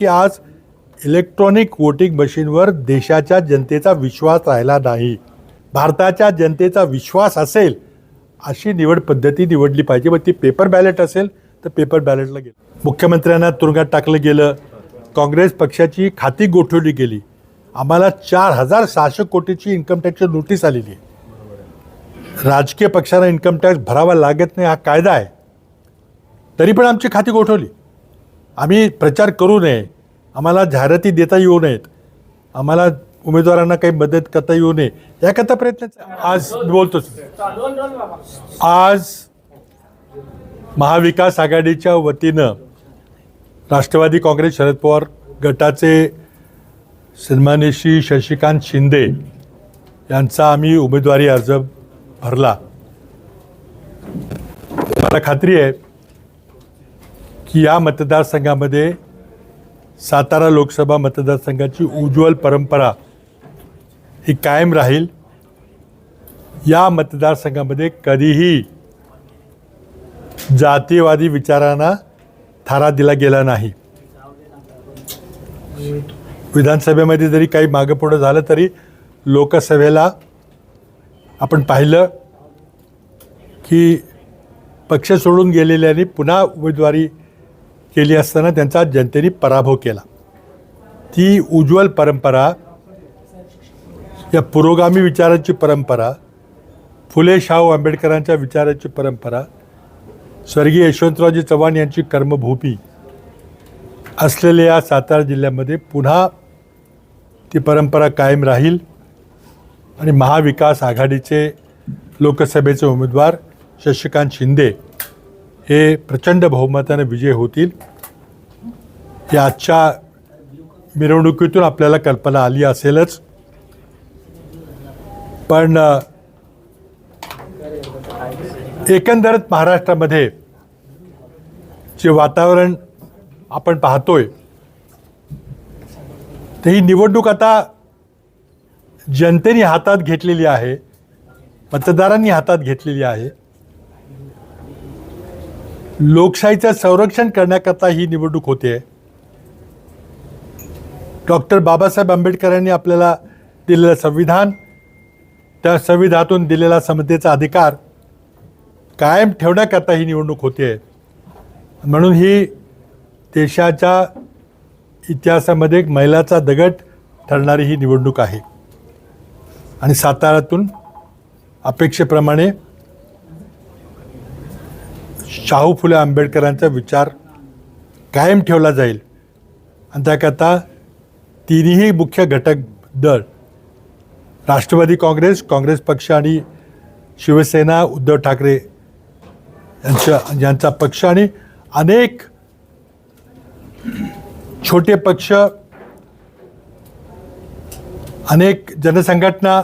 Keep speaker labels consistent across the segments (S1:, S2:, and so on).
S1: की आज electronic voting मशीनवर देशाच्या जनतेचा विश्वास राहिला नाही. भारताच्या जनतेचा विश्वास असेल अशी निवड पद्धती निवडली पाहिजे. मग ती पेपर बॅलेट असेल तर पेपर बॅलेटला गेलं. मुख्यमंत्र्यांना तुरुंगात टाकलं गेलं. काँग्रेस पक्षाची खाती गोठवली गेली. आम्हाला चार हजार सहाशे कोटीची इन्कम टॅक्सची नोटीस आलेली आहे. राजकीय पक्षांना इन्कम टॅक्स भरावा लागत नाही हा कायदा आहे. तरी पण आमची खाती गोठवली. आम्ही प्रचार करू नये. आम्हाला जाहिराती देता येऊ नयेत. आम्हाला उमेदवारांना काही मदत करता येऊ नये. याकरता प्रयत्न आज बोलतोच आज महाविकास आघाडीच्या वतीनं राष्ट्रवादी काँग्रेस शरद पवार गटाचे सन्मान्य श्री शशिकांत शिंदे यांचा आम्ही उमेदवारी अर्ज भरला. मला खात्री आहे की या मतदारसंघामध्ये सातारा लोकसभा मतदारसंघाची उज्ज्वल परंपरा ही कायम राहील. या मतदारसंघामध्ये कधीही जातीयवादी विचारांना थारा दिला गेला नाही. विधानसभेमध्ये जरी काही मागं पुढं झालं तरी लोकसभेला आपण पाहिलं की पक्ष सोडून गेलेल्यांनी पुन्हा उमेदवारी केली असताना त्यांचा जनतेने पराभव केला. ती उज्ज्वल परंपरा या पुरोगामी विचाराची परंपरा फुले शाहू आंबेडकरांच्या विचाराची परंपरा स्वर्गीय यशवंतरावजी चव्हाण यांची कर्मभूमी असलेल्या या सातारा जिल्ह्यामध्ये पुन्हा ती परंपरा कायम राहील आणि महाविकास आघाडीचे लोकसभेचे उमेदवार शशिकांत शिंदे हे प्रचंड बहुमताने विजय होतील. या आजच्या मिरवणुकीतून आपल्याला कल्पना आली असेलच. पण एकंदरच महाराष्ट्रामध्ये जे वातावरण आपण पाहतोय तर ही निवडणूक आता जनतेने हातात घेतलेली आहे मतदारांनी हातात घेतलेली आहे. लोकशाहीचं संरक्षण करण्याकरता ही निवडणूक होते. डॉक्टर बाबासाहेब आंबेडकरांनी आपल्याला दिलेलं संविधान त्या संविधानातून दिलेला समतेचा अधिकार कायम ठेवण्याकरता ही निवडणूक होते. म्हणून ही देशाच्या इतिहासामध्ये एक मैलाचा दगड ठरणारी ही निवडणूक आहे. आणि साताऱ्यातून अपेक्षेप्रमाणे शाहू फुले आंबेडकरांचा विचार कायम ठेवला जाईल. आणि त्याकरता तिन्ही मुख्य घटक दळ राष्ट्रवादी काँग्रेस काँग्रेस पक्ष आणि शिवसेना उद्धव ठाकरे यांच्या यांचा पक्ष आणि अनेक छोटे पक्ष अनेक जनसंघटना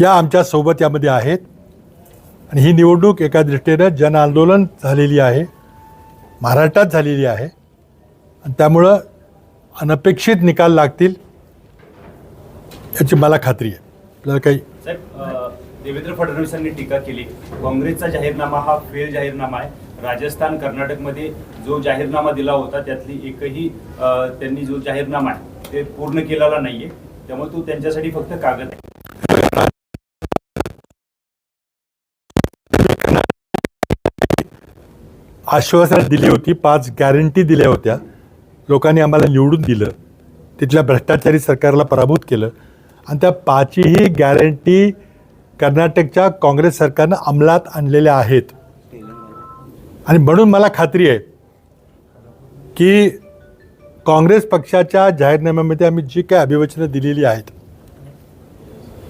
S1: या आमच्यासोबत यामध्ये आहेत. आणि ही निवडणूक एका दृष्टीनं जन आंदोलन झालेली आहे महाराष्ट्रात झालेली आहे. आणि त्यामुळं अनपेक्षित निकाल लागतील याची मला खात्री आहे. आपल्याला काही
S2: साहेब देवेंद्र फडणवीसांनी टीका केली. काँग्रेसचा जाहीरनामा हा फेल जाहीरनामा आहे. राजस्थान कर्नाटकमध्ये जो जाहीरनामा दिला होता त्यातली एकही त्यांनी जो जाहीरनामा आहे ते पूर्ण केलेला नाहीये. त्यामुळे तो त्यांच्यासाठी फक्त कागद आहे.
S1: आश्वासनं दिली होती पाच गॅरंटी दिल्या होत्या. लोकांनी आम्हाला निवडून दिलं. तिथल्या भ्रष्टाचारी सरकारला पराभूत केलं. आणि त्या पाचही गॅरंटी कर्नाटकच्या काँग्रेस सरकारनं अंमलात आणलेल्या आहेत. आणि म्हणून मला खात्री आहे की काँग्रेस पक्षाच्या जाहीरनाम्यामध्ये आम्ही जी काही अभिवचनं दिलेली आहेत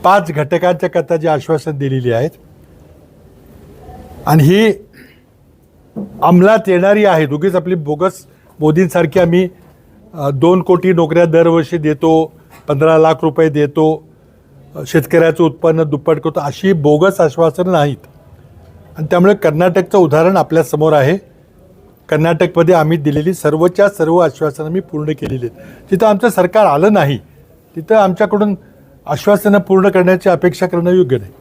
S1: पाच घटकांच्या करता जी आश्वासन दिलेली आहेत आणि ही अंमलात येणारी आहेत उगीच आपली बोगस मोदींसारखी आम्ही दोन कोटी नोकऱ्या दरवर्षी देतो पंधरा लाख रुपये देतो शेतकऱ्याचं उत्पन्न दुप्पट करतो. अशी बोगस आश्वासनं नाहीत. आणि त्यामुळे कर्नाटकचं उदाहरण आपल्यासमोर आहे. कर्नाटकमध्ये आम्ही दिलेली सर्वच्या सर्व आश्वासनं मी पूर्ण केलेली आहेत. तिथं आमचं सरकार आलं नाही तिथं आमच्याकडून आश्वासनं पूर्ण करण्याची अपेक्षा करणं योग्य नाही.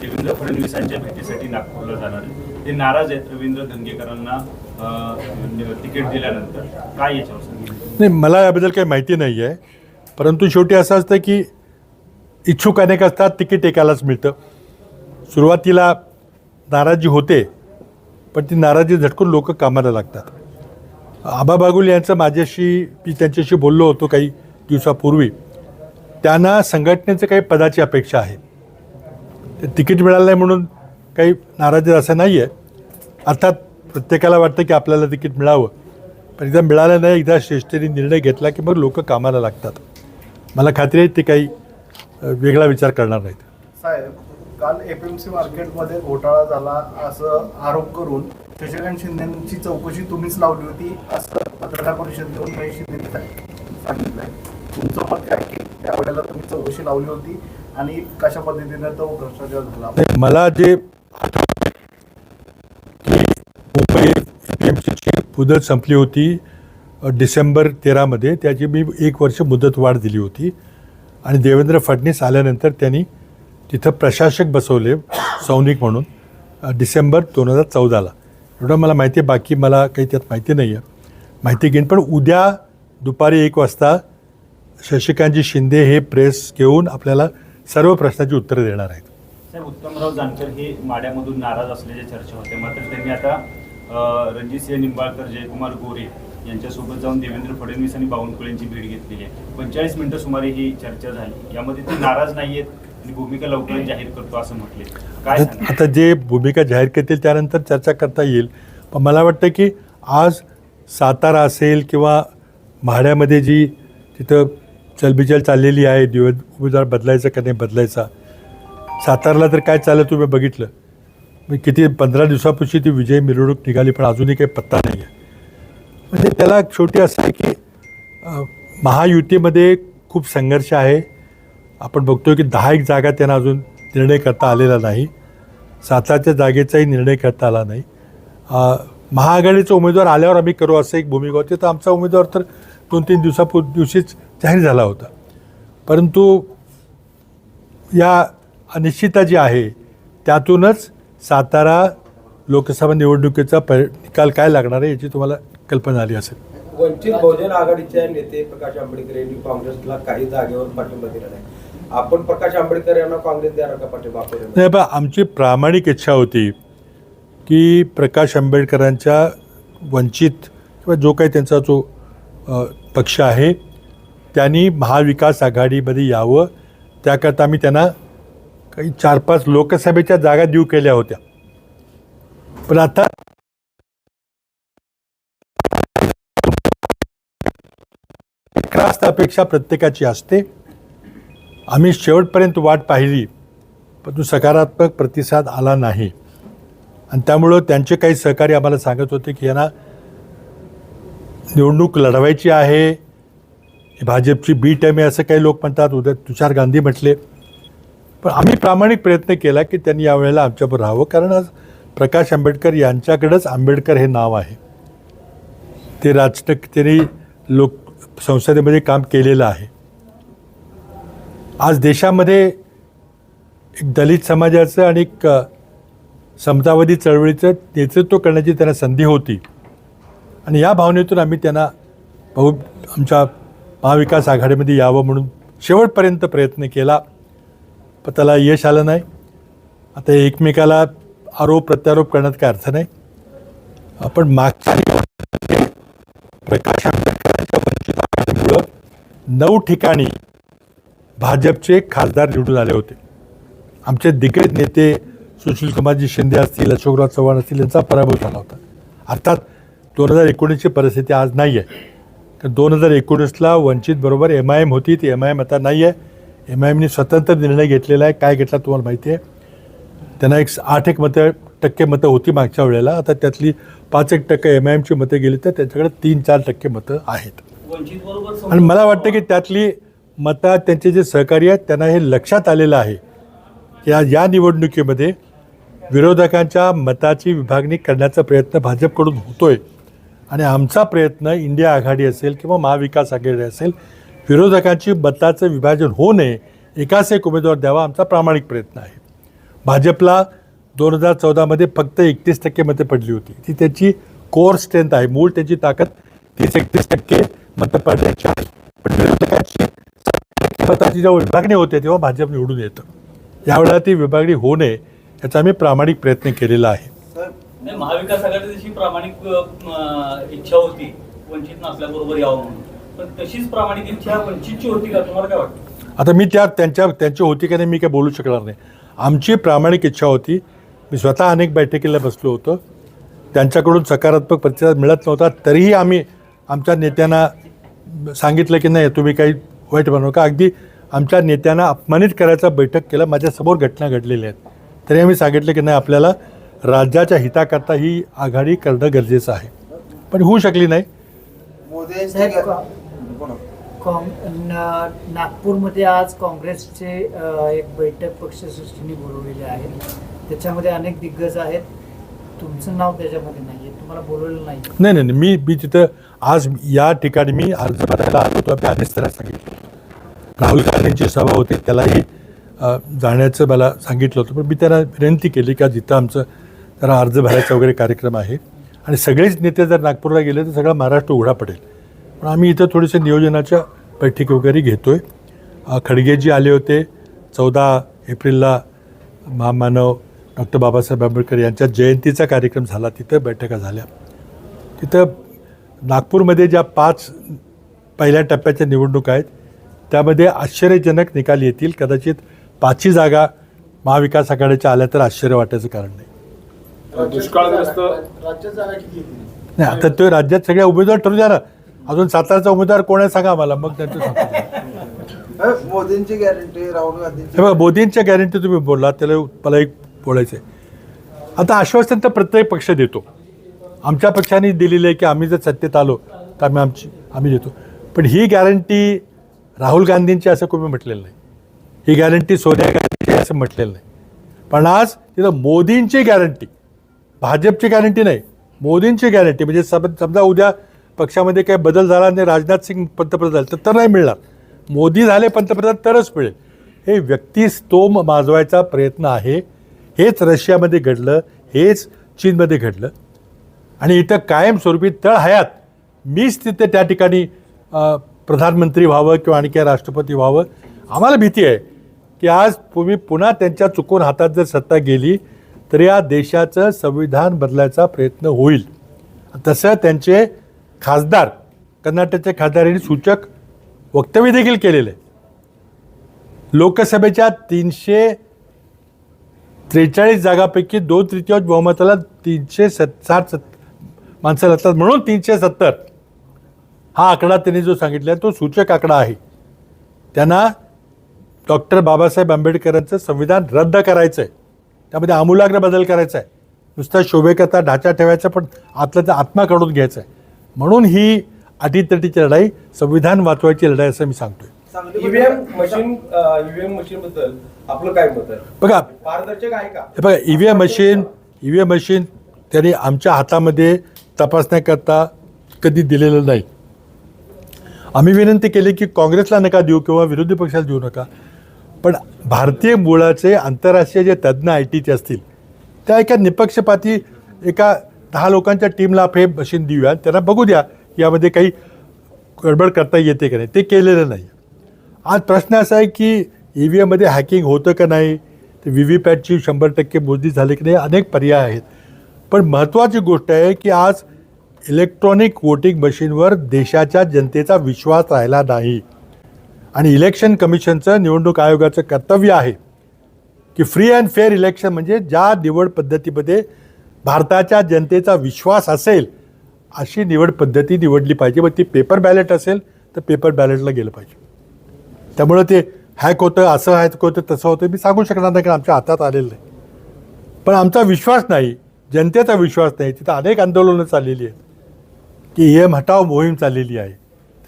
S2: पुण्याचे काँग्रेसचे नेते देवेंद्र फडणवीसांच्या भेटीसाठी नागपूरला जाणार ते नाराज आहेत. रवींद्र धनगेकरांना तिकीट दिल्यानंतर. काय याच्यावर
S1: नाही मला याबद्दल काही माहिती नाही आहे परंतु शेवटी असं असतं की इच्छुक अनेक असतात तिकीट एकालाच मिळतं. सुरुवातीला नाराजी होते पण ती नाराजी झटकून लोक कामाला लागतात. आबा बागुल यांचं माझ्याशी मी त्यांच्याशी बोललो होतो काही दिवसापूर्वी. त्यांना संघटनेचं काही पदाची अपेक्षा आहे. तिकीट मिळालं नाही म्हणून काही नाराजी असं नाही आहे अर्थात प्रत्येकाला वाटतं की आपल्याला तिकीट मिळावं. पण एकदा मिळालं नाही एकदा श्रेष्ठीने निर्णय घेतला की मग लोक कामाला लागतात. मला खात्री आहे ते काही वेगळा विचार करणार नाहीत.
S3: साहेब काल एपीएमसी मार्केटमध्ये घोटाळा झाला असं आरोप करून शशिकांत शिंदेची चौकशी तुम्हीच लावली होती असं पत्रकार परिषदेतून शिंदे सांगितलं तुमचं मत काय? की त्यावेळेला तुम्ही चौकशी लावली होती. आणि कशा पद्धतीने तो भ्रष्टाचार झाला?
S1: मला जे मुंबई मुदत संपली होती डिसेंबर तेरामध्ये. त्याची मी एक वर्ष मुदत वाढ दिली होती. आणि देवेंद्र फडणवीस आल्यानंतर त्यांनी तिथं प्रशासक बसवले सौनिक म्हणून डिसेंबर दोन हजार चौदाला. एवढं मला माहिती आहे बाकी मला काही त्यात माहिती नाही आहे माहिती घेईन पण उद्या दुपारी एक वाजता शशिकांतजी शिंदे हे प्रेस घेऊन आपल्याला सर्व प्रश्नाची उत्तरं देणार आहेत.
S2: साहेब उत्तमराव जानकर हे माड्यामधून नाराज असल्याच्या चर्चा होत्या मात्र त्यांनी आता रणजितसिंह निंबाळकर जयकुमार गोरे यांच्यासोबत जाऊन देवेंद्र फडणवीस आणि बावनकुळेंची भेट घेतलेली आहे. पंचेचाळीस मिनिटं सुमारे ही चर्चा झाली. यामध्ये ते नाराज नाहीयेत आणि भूमिका लवकरच जाहीर करतो असं म्हटले. काय
S1: आता जे भूमिका जाहीर करतील त्यानंतर चर्चा करता येईल. पण मला वाटतं की आज सातारा असेल किंवा म्हाड्यामध्ये जी तिथं चलबिचल चाललेली आहे. दिवस उमेदवार बदलायचा का नाही बदलायचा. सातारला तर काय चाललं तुम्ही बघितलं. मी किती पंधरा दिवसापूर्वी ती विजय मिरवणूक निघाली पण अजूनही काही पत्ता नाही आहे म्हणजे त्याला शेवटी असं आहे की महायुतीमध्ये खूप संघर्ष आहे. आपण बघतोय की दहा एक जागा त्यांना अजून निर्णय करता आलेला नाही. सातारच्या जागेचाही निर्णय करता आला नाही. महाआघाडीचा उमेदवार आल्यावर आम्ही करू असं एक भूमिका होती. तर आमचा उमेदवार तर दोन तीन दिवसापूर दिवशीच जाहीर झाला होता. परंतु या अनिश्चितता जी आहे त्यातूनच सातारा लोकसभा निवडणुकीचा प निकाल काय लागणार आहे याची तुम्हाला कल्पना आली असेल.
S4: वंचित बहुजन आघाडीचे नेते प्रकाश आंबेडकर यांनी काँग्रेसला काही जागेवर पाठिंबा दिला नाही. आपण प्रकाश आंबेडकर यांना काँग्रेस द्यायला का पाठिंबा
S1: नाही? बा आमची प्रामाणिक इच्छा होती की प्रकाश आंबेडकरांच्या वंचित किंवा जो काही त्यांचा जो पक्ष आहे त्यांनी महाविकास आघाडीमध्ये यावं. त्याकरता आम्ही त्यांना काही चार पाच लोकसभेच्या जागा देऊ केल्या होत्या. पण आता अपेक्षा प्रत्येकाची असते. आम्ही शेवटपर्यंत वाट पाहिली परंतु सकारात्मक प्रतिसाद आला नाही. आणि त्यामुळं त्यांचे काही सहकारी आम्हाला सांगत होते की यांना निवडणूक लढवायची आहे. भाजपची बी टाईम आहे असं काही लोक म्हणतात. उद्या तुषार गांधी म्हटले. पण आम्ही प्रामाणिक प्रयत्न केला की त्यांनी यावेळेला आमच्याबरोबर राहावं. कारण आज प्रकाश आंबेडकर यांच्याकडंच आंबेडकर हे नाव आहे. ते राजटक त्यांनी लोक संसदेमध्ये काम केलेलं आहे. आज देशामध्ये एक दलित समाजाचं आणि एक समतावादी चळवळीचं नेतृत्व करण्याची त्यांना संधी होती. आणि या भावनेतून आम्ही त्यांना बहु आमच्या महाविकास आघाडीमध्ये यावं म्हणून शेवटपर्यंत प्रयत्न केला. पण त्याला यश आलं नाही. आता एकमेकाला आरोप प्रत्यारोप करण्यात काय अर्थ नाही. आपण मागच्या प्रकाश आंबेडकरांच्या वंचित आघाडीमुळं नऊ ठिकाणी भाजपचे खासदार निवडून आले होते. आमचे दिग्गज नेते सुशील कुमारजी शिंदे असतील अशोकराव चव्हाण असतील यांचा पराभव झाला होता. अर्थात दोन हजार एकोणीसची परिस्थिती आज नाही आहे तर दोन हजार एकोणीसला वंचित बरोबर एम आय एम होती. ती एम आय एम आता नाही आहे एम आय एमनी स्वतंत्र निर्णय घेतलेला आहे. काय घेतला तुम्हाला माहिती आहे त्यांना एक आठ एक मतं टक्के मतं होती मागच्या वेळेला. आता त्यातली पाच एक टक्के एम आय एमची मतं गेली तर त्यांच्याकडे तीन चार टक्के मतं आहेत. आणि मला वाटतं की त्यातली मतं त्यांचे जे सहकारी आहेत त्यांना हे लक्षात आलेलं आहे. की आज या निवडणुकीमध्ये विरोधकांच्या मताची विभागणी करण्याचा प्रयत्न भाजपकडून होतोय. आणि आमचा प्रयत्न इंडिया आघाडी असेल किंवा महाविकास आघाडी असेल विरोधकांची बत्ताचं विभाजन होऊ नये एकाच एक उमेदवार द्यावा आमचा प्रामाणिक प्रयत्न आहे. भाजपला दोन हजार चौदामध्ये फक्त एकतीस टक्के मते पडली होती. ती त्याची कोर स्ट्रेंथ आहे मूळ त्याची ताकद तीस एकतीस टक्के मतं पडण्याची आहे. पण विरोधकांची मताची जेव्हा विभागणी होते तेव्हा भाजप निवडून येतं. यावेळेला ती विभागणी होऊ नये याचा आम्ही प्रामाणिक प्रयत्न केलेला आहे.
S5: महाविकास आघाडी प्रामाणिक इच्छा होती वंचित नसल्याबरोबर यावं म्हणून. पण तशीच प्रामाणिक इच्छा वंचितची होती का? तुम्हाला काय वाटतं?
S1: आता मी त्या त्यांच्या त्यांची होती का नाही मी काय बोलू शकणार नाही. आमची प्रामाणिक इच्छा होती मी स्वतः अनेक बैठकीला बसलो होतो. त्यांच्याकडून सकारात्मक प्रतिसाद मिळत नव्हता. तरीही आम्ही आमच्या नेत्यांना सांगितलं की नाही तुम्ही काही वाईट बनवू का अगदी आमच्या नेत्यांना अपमानित करायचा बैठक केलं. माझ्यासमोर घटना घडलेल्या आहेत. तरी आम्ही सांगितलं की नाही आपल्याला राज्याच्या हिताकरता ही आघाडी करणं गरजेचं आहे. पण होऊ शकली नाही.
S6: नागपूरमध्ये आज काँग्रेसचे एक बैठक पक्षसृष्टीने बोलवलेली आहे त्याच्यामध्ये अनेक दिग्गज आहेत. तुमचं नाव त्याच्यामध्ये नाही आहे तुम्हाला बोलवलेलं नाही
S1: नाही नाही नाही. मी मी तिथं आज या ठिकाणी मी अर्ज भरायला आलो होतो. आधीच त्याला सांगितलं राहुल गांधींची सभा होती. त्यालाही जाण्याचं मला सांगितलं होतं. पण मी त्यांना विनंती केली का जिथं आमचं जरा अर्ज भरायचा वगैरे कार्यक्रम आहे. आणि सगळेच नेते जर नागपूरला गेले तर सगळा महाराष्ट्र उघडा पडेल. पण आम्ही इथं थोडेसे नियोजनाच्या बैठकी वगैरे घेतो आहे खडगेजी आले होते. चौदा एप्रिलला महामानव डॉक्टर बाबासाहेब आंबेडकर यांच्या जयंतीचा कार्यक्रम झाला. तिथं बैठका झाल्या. तिथं नागपूरमध्ये ज्या पाच पहिल्या टप्प्याच्या निवडणुका आहेत त्यामध्ये आश्चर्यजनक निकाल येतील. कदाचित पाचही जागा महाविकास आघाडीच्या आल्या तर आश्चर्य वाटायचं कारण नाही.
S7: दुष्काळग्रस्त
S3: राज्यात जागा किती येतील
S1: नाही आता तो राज्यात सगळे उमेदवार ठरू द्या ना. अजून सातारचा उमेदवार कोण आहे सांगा मला मग त्यांचं सांगतो
S8: मोदींची गॅरंटी राहुल गांधींची
S1: हे बघा मोदींच्या गॅरंटी तुम्ही बोलला त्याला मला एक बोलायचं आहे आता आश्वासन तर प्रत्येक पक्ष देतो. आमच्या पक्षाने दिलेलं आहे की आम्ही जर सत्तेत आलो तर आम्ही आमची आम्ही देतो. पण ही गॅरंटी राहुल गांधींची असं कोणी म्हटलेलं नाही. ही गॅरंटी सोनिया गांधीची असं म्हटलेलं नाही. पण आज तिथं मोदींची गॅरंटी भाजपची गॅरंटी नाही मोदींची गॅरंटी म्हणजे सब समजा उद्या पक्षामध्ये काही बदल झाला आणि राजनाथ सिंग पंतप्रधान झाले तर तर नाही मिळणार. मोदी झाले पंतप्रधान तरच मिळेल. हे व्यक्तिस्तोम माजवायचा प्रयत्न आहे. हेच रशियामध्ये घडलं हेच चीनमध्ये घडलं. आणि इथं कायमस्वरूपी तळ हयात मीच तिथे त्या ठिकाणी प्रधानमंत्री व्हावं किंवा आणखी राष्ट्रपती व्हावं आम्हाला भीती आहे की आज तुम्ही पुन्हा त्यांच्या चुकून हातात जर सत्ता गेली तर या देशाचं संविधान बदलायचा प्रयत्न होईल. तसं त्यांचे खासदार कर्नाटकचे खासदार यांनी सूचक वक्तव्य देखील केलेलं. आहे लोकसभेच्या तीनशे त्रेचाळीस जागापैकी दोन तृतीयांश बहुमताला तीनशे सत् साठ सत् माणसं लागतात म्हणून तीनशे सत्तर. हा आकडा त्यांनी जो सांगितला तो सूचक आकडा आहे. त्यांना डॉक्टर बाबासाहेब आंबेडकरांचं संविधान रद्द करायचं आहे त्यामध्ये आमूलाग्र बदल करायचा आहे. नुसता शोभेकरता ढाचा ठेवायचा पण आतलं तर आत्मा काढून घ्यायचा आहे. म्हणून ही अटीतटीची लढाई संविधान वाचवायची लढाई असं मी सांगतोय.
S4: ईव्हीएम मशीन ईव्हीएम मशीन बद्दल आपलं काय मत आहे?
S1: बघा
S4: पारदर्शक आहे का?
S1: हे बघा E V M machine E V M machine त्यांनी आमच्या हातामध्ये तपासण्याकरता कधी दिलेलं नाही. आम्ही विनंती केली की काँग्रेसला नका देऊ किंवा विरोधी पक्षाला देऊ नका. पण भारतीय मुळाचे आंतरराष्ट्रीय जे तज्ज्ञ आय टीचे असतील त्या एका निपक्षपाती एका दहा लोकांच्या टीमला हे मशीन देऊया त्यांना बघू द्या यामध्ये काही गडबड करता येते का नाही ते केलेलं नाही. आज प्रश्न असा आहे की ई व्ही एममध्ये हॅकिंग होतं का नाही ते व्ही व्ही पॅटची शंभर टक्के मोजणी झाली की नाही अनेक पर्याय आहेत. पण महत्त्वाची गोष्ट आहे की आज इलेक्ट्रॉनिक वोटिंग मशीनवर देशाच्या जनतेचा विश्वास राहिला नाही. आणि इलेक्शन कमिशनचं निवडणूक आयोगाचं कर्तव्य आहे की फ्री अँड फेअर इलेक्शन म्हणजे ज्या निवड पद्धतीमध्ये भारताच्या जनतेचा विश्वास असेल अशी निवड पद्धती निवडली पाहिजे. मग ती पेपर बॅलेट असेल तर पेपर बॅलेटला गेलं पाहिजे. त्यामुळं ते हॅक होतं असं हॅक होतं तसं होतं मी सांगू शकणार नाही कारण आमच्या हातात आलेलं नाही. पण आमचा विश्वास नाही जनतेचा विश्वास नाही. तिथं अनेक आंदोलनं चाललेली आहेत. की एम हटाव मोहीम चाललेली आहे.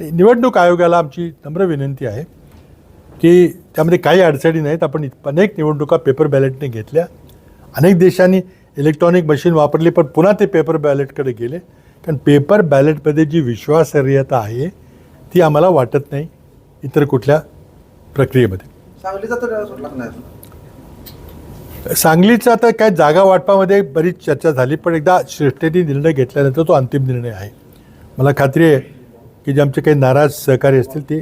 S1: तर निवडणूक आयोगाला आमची नम्र विनंती आहे की त्यामध्ये काही अडचणी नाहीत. आपण अनेक निवडणुका पेपर बॅलेटने घेतल्या. अनेक देशांनी इलेक्ट्रॉनिक मशीन वापरली पण पुन्हा ते पेपर बॅलेटकडे गेले. कारण पेपर बॅलेटमध्ये जी विश्वासार्हता आहे ती आम्हाला वाटत नाही इतर कुठल्या प्रक्रियेमध्ये.
S8: सांगलीचा तर
S1: सांगलीचं आता काय जागा वाटपामध्ये बरीच चर्चा झाली पण एकदा श्रेष्ठीने निर्णय घेतल्यानंतर तो अंतिम निर्णय आहे. मला खात्री आहे की जे आमचे काही नाराज सहकारी असतील ते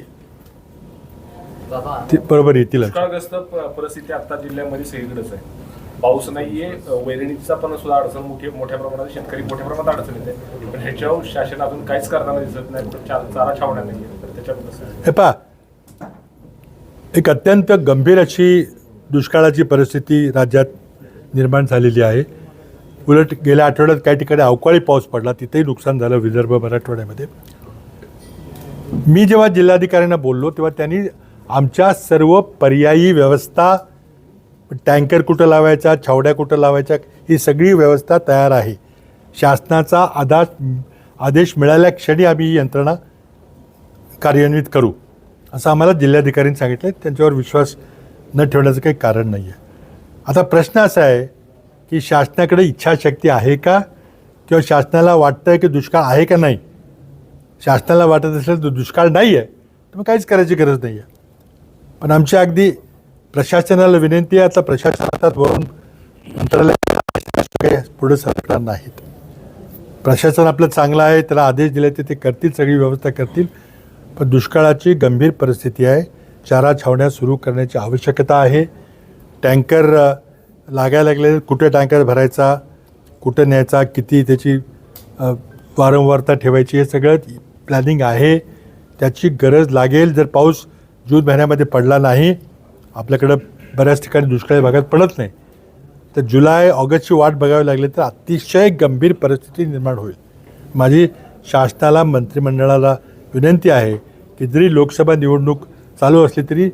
S1: ते बरोबर येतील
S7: दुष्काळग्रस्त प- परिस्थिती आता जिल्ह्यामध्ये सगळीकडेच आहे. पाऊस नाहीये अ, वैरणीचा पण सुद्धा अडचण मोठी मोठ्या प्रमाणात शेतकरी मोठ्या प्रमाणात अडचण येते. पण ह्याच्यावर शासन अजून काहीच करताना दिसत नाही. पण चा- चारा छावण्या नाही तर त्याच्याबद्दल
S1: हे पहा एक अत्यंत गंभीर अशी दुष्काळाची परिस्थिती राज्यात निर्माण झालेली आहे. उलट गेल्या आठवड्यात काही ठिकाणी अवकाळी पाऊस पडला तिथेही नुकसान झालं विदर्भ मराठवाड्यामध्ये. मी जेव्हा जिल्हाधिकाऱ्यांना बोललो तेव्हा त्यांनी आमच्या सर्व पर्यायी व्यवस्था टँकर कुठं लावायचा छावड्या कुठं लावायच्या ही सगळी व्यवस्था तयार आहे. शासनाचा आदेश आदेश मिळाल्या क्षणी आम्ही ही यंत्रणा कार्यान्वित करू. असं आम्हाला जिल्हाधिकाऱ्यांनी सांगितलं त्यांच्यावर विश्वास न ठेवण्याचं काही कारण नाही आहे आता प्रश्न असा आहे की शासनाकडे इच्छाशक्ती आहे का? किंवा शासनाला वाटतं की दुष्काळ आहे का नाही? शासनाला वाटत असेल तर दुष्काळ नाही आहे तर मग काहीच करायची गरज नाही आहे पण आमची अगदी प्रशासनाला विनंती आहे आता प्रशासन हातात वरून मंत्रालय पुढे सरकार नाहीत. प्रशासन आपलं चांगलं आहे त्याला आदेश दिले ते ते करतील सगळी व्यवस्था करतील पण दुष्काळाची गंभीर परिस्थिती आहे. चारा छावण्या सुरू करण्याची आवश्यकता आहे. टँकर लागायला लागले कुठे टँकर भरायचा कुठं न्यायचा किती त्याची वारंवारता ठेवायची हे सगळं प्लॅनिंग आहे. त्याची गरज लागेल जर पाऊस जून महिन्यामध्ये पडला नाही. आपल्याकडं बऱ्याच ठिकाणी दुष्काळी भागात पडत नाही. तर जुलै ऑगस्टची वाट बघावी लागली तर अतिशय गंभीर परिस्थिती निर्माण होईल. माझी शासनाला मंत्रिमंडळाला विनंती आहे की जरी लोकसभा निवडणूक चालू असली तरी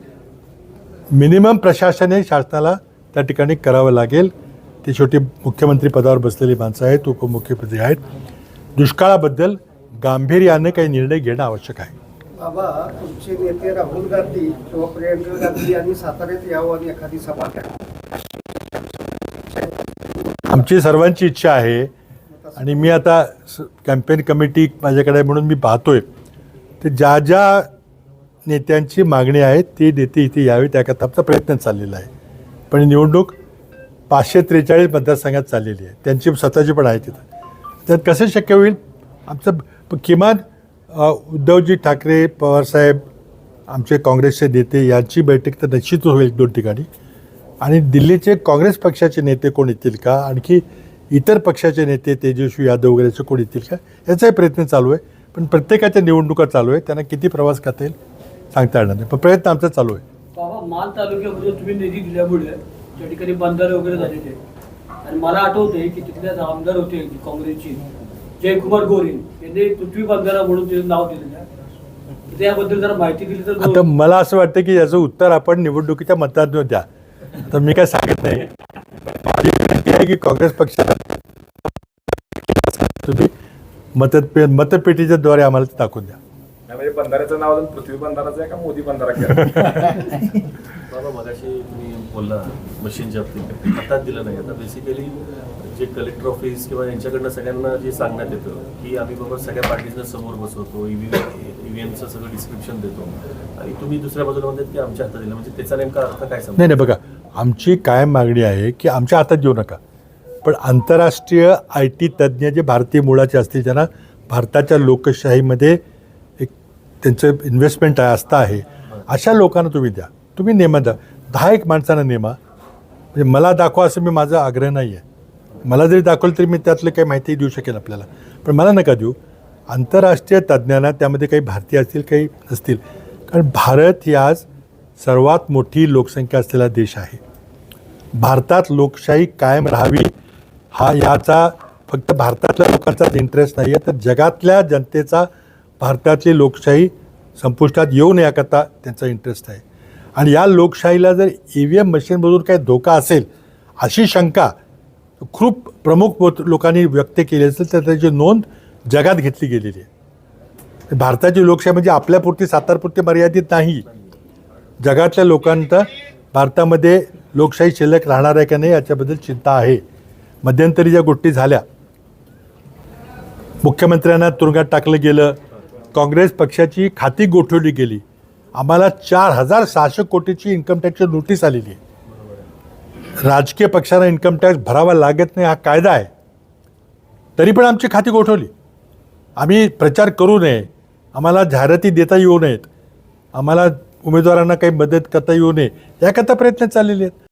S1: मिनिमम प्रशासन हे शासनाला त्या ठिकाणी करावं लागेल. ती शेवटी मुख्यमंत्री पदावर बसलेली माणसं आहेत उपमुख्यमंत्री आहेत. दुष्काळाबद्दल गांभीर्याने काही निर्णय घेणं आवश्यक आहे.
S9: बाबा तुमचे नेते राहुल गांधी किंवा प्रियंका गांधी यांनी साताऱ्यात यावं आणि एखादी सभा
S1: आमची सर्वांची इच्छा आहे आणि मी आता कॅम्पेन कमिटी माझ्याकडे म्हणून मी पाहतोय. तर ज्या ज्या नेत्यांची मागणी आहे ती नेते इथे यावी त्याकरता आमचा प्रयत्न चाललेला आहे. पण निवडणूक पाचशे त्रेचाळीस मतदारसंघात चाललेली आहे. त्यांची स्वतःची पण आहे तिथं. त्यात कसं शक्य होईल? आमचं किमान उद्धवजी ठाकरे पवारसाहेब आमचे काँग्रेसचे नेते यांची बैठक तर निश्चितच होईल दोन ठिकाणी. आणि दिल्लीचे काँग्रेस पक्षाचे नेते कोण येतील का? आणखी इतर पक्षाचे नेते तेजस्वी यादव वगैरेचे कोण येतील का? याचाही प्रयत्न चालू आहे. पण प्रत्येकाच्या निवडणुका चालू आहे त्यांना किती प्रवास करता येईल सांगता येणार नाही. पण प्रयत्न आमचा चालू आहे.
S10: बाबा माल तालुक्यामध्ये तुम्ही निधी दिल्यामुळे त्या ठिकाणी बंधारे वगैरे झालेले आणि मला आठवते की तिथले आमदार होते काँग्रेसचे. जयकुमार गोरे यांनी पृथ्वी बंधारा म्हणून ते नाव दिलेलं आहे. त्याबद्दल जरा माहिती दिली तर
S1: आता मला असं वाटतं की याचं उत्तर आपण निवडणुकीच्या मतदान द्या. तर मी काय सांगत नाही. माझी विनंती आहे की काँग्रेस पक्षाला तुम्ही मतपे मतपेटीच्या द्वारे आम्हाला ते दाखवून द्या.
S7: म्हणजे बंधाऱ्याचं नाव अजून पृथ्वी बंधाराचं आहे का मोदी बंधारा केलं
S11: बाबा मगाशी तुम्ही बोलला मशीनच्या बाबतीत. हातात दिलं नाही. आता बेसिकली जे कलेक्टर ऑफिस किंवा यांच्याकडनं सगळ्यांना जे सांगण्यात येतं की आम्ही बाबा सगळ्या पार्टीजना समोर बसवतो ईव्हीएमचं सगळं डिस्क्रिप्शन देतो. आणि तुम्ही दुसऱ्या बाजूला म्हणतात की आमच्या हातात दिलं म्हणजे त्याचा नेमका अर्थ काय सांग
S1: नाही नाही बघा आमची कायम मागणी आहे की आमच्या हातात देऊ नका. पण आंतरराष्ट्रीय आय टी तज्ज्ञ जे भारतीय मुळाचे असतील त्यांना भारताच्या लोकशाहीमध्ये एक त्यांचं इन्व्हेस्टमेंट आहे आस्था आहे अशा लोकांना तुम्ही द्या. तुम्ही नेमा द्या. दहा एक माणसांना नेमा. म्हणजे मला दाखवा असं मी माझा आग्रह नाही आहे मला जरी दाखवलं तरी मी त्यातलं काही माहिती देऊ शकेन आपल्याला. पण मला नका देऊ. आंतरराष्ट्रीय तज्ज्ञांना त्यामध्ये काही भारतीय असतील काही नसतील. कारण भारत ही आज सर्वात मोठी लोकसंख्या असलेला देश आहे. भारतात लोकशाही कायम राहावी हा याचा फक्त भारतातल्या लोकांचाच इंटरेस्ट नाही आहे तर जगातल्या जनतेचा भारतातली लोकशाही संपुष्टात येऊ नये याकरता त्यांचा इंटरेस्ट आहे. आणि या लोकशाहीला जर ई व्ही एम मशीनमधून काही धोका असेल अशी शंका खूप प्रमुख लोकांनी व्यक्त केले असेल तर त्याची नोंद जगात घेतली गेलेली आहे. भारताची लोकशाही म्हणजे आपल्यापुरती सातारपुरती मर्यादित नाही. जगातल्या लोकांचा भारतामध्ये लोकशाही शिल्लक राहणार आहे का नाही याच्याबद्दल चिंता आहे. मध्यंतरी ज्या गोष्टी झाल्या मुख्यमंत्र्यांना तुरुंगात टाकलं गेलं काँग्रेस पक्षाची खाती गोठवली गेली आम्हाला चार हजार सहाशे कोटीची इन्कम टॅक्सची नोटीस आलेली आहे. राजकीय पक्षांना इन्कम टॅक्स भरावा लागत नाही हा कायदा आहे. तरी पण आमची खाती गोठवली. आम्ही प्रचार करू नये. आम्हाला जाहिराती देता येऊ नयेत. आम्हाला उमेदवारांना काही मदत करता येऊ नये. याकरता प्रयत्न चाललेले आहेत.